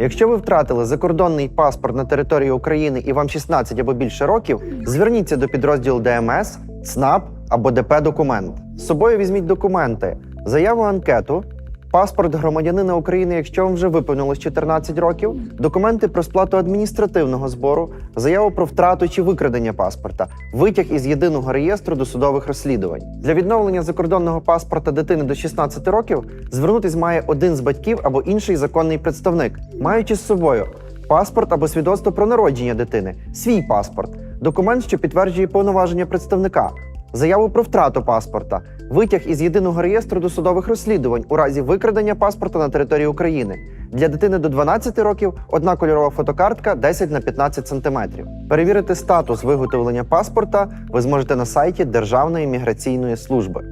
Якщо ви втратили закордонний паспорт на території України і вам 16 або більше років, зверніться до підрозділу ДМС, ЦНАП або ДП документ. З собою візьміть документи, заяву анкету, паспорт громадянина України, якщо вам вже виповнилось 14 років, документи про сплату адміністративного збору, заяву про втрату чи викрадення паспорта, витяг із єдиного реєстру досудових розслідувань. Для відновлення закордонного паспорта дитини до 16 років звернутись має один з батьків або інший законний представник, маючи з собою паспорт або свідоцтво про народження дитини, свій паспорт, документ, що підтверджує повноваження представника, заяву про втрату паспорта, витяг із єдиного реєстру досудових розслідувань у разі викрадення паспорта на території України. Для дитини до 12 років одна кольорова фотокартка 10 на 15 см. Перевірити статус виготовлення паспорта ви зможете на сайті Державної міграційної служби.